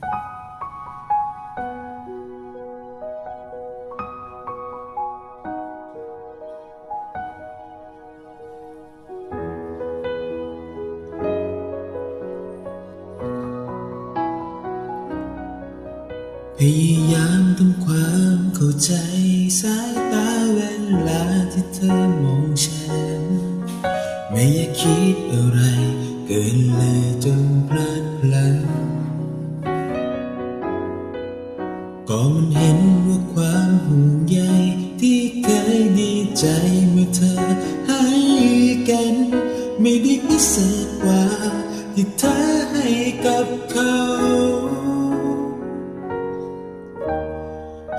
พยายามทำความเข้าใจสายตาเวลาที่เธอมองฉัน ไม่อยากคิดอะไรเกินเลยจนพลาดพลั้ง ก็มันเห็นว่าความห่วงใยที่เคยดีใจเมื่อเธอให้กัน ไม่ได้พิเศษกว่าที่เธอให้กับเขา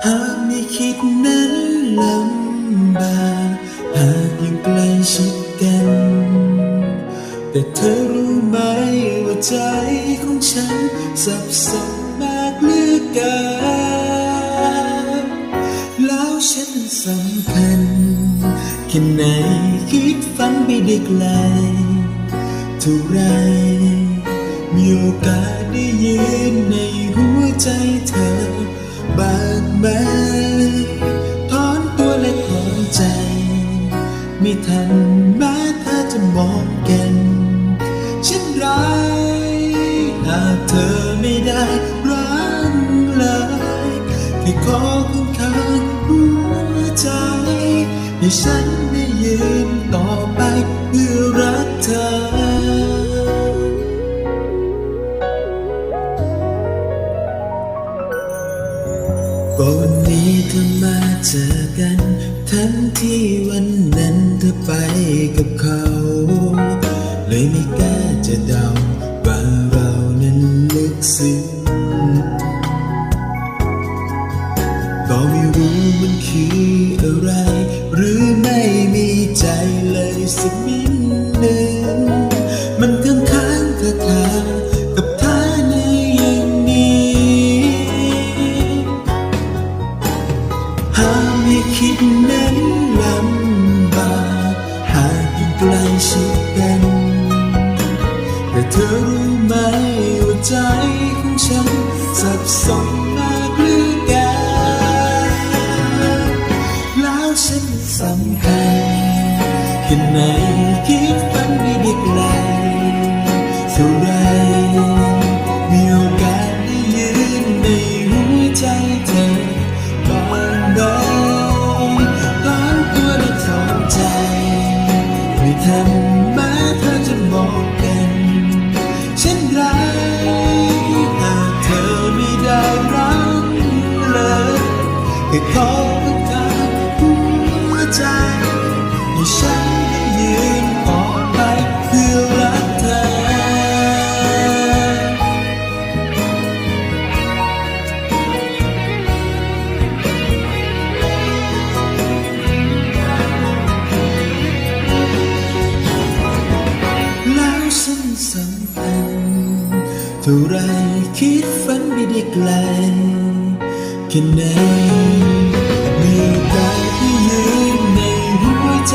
หากไม่คิดนั้นลำบากหากยังใกล้ชิดกัน แต่เธอรู้ไหมว่าใจของฉันสับสนมากเหลือเกิน สำคัญแค่ไหนคิดฝันไปได้ไกลเท่าไร มีโอกาสได้ยืนในหัวใจเธอ บางไหมถอนตัวและถอนใจ ไม่ทันแม้เธอจะมองกันเช่นไรหากเธอไม่ได้รักเลยแค่ขอคุณข้า ใจ ให้ฉันได้ยืนต่อไปเพื่อรักเธอก็วันนี้เธอมาเจอกัน ทั้งที่วันนั้นเธอไปกับเขา เลยไม่กล้าจะเดาว่าเรานั้นลึกซึ้ง ใจเลยสักนิดหนึ่งมันค้างค้างคาคากับท่าในอย่างนี้หากไม่คิดนั้นลำบากหากยังใกล้ชิดกันแต่เธอรู้ไหมว่าใจของฉันสับสน ไหนคิดฝันไม่ได้ไกลเท่าไรมีโอกาสได้ยืนในหัวใจเธอบางใดตอนตัวและถอนใจไม่ทันแม้เธอจะมองกันเช่นไรหากเธอไม่ได้รักเลยแค่ขอ เท่าไรคิดฝันไม่ได้ไกลแค่ไหนมีโอกาสที่ยืนในหัวใจ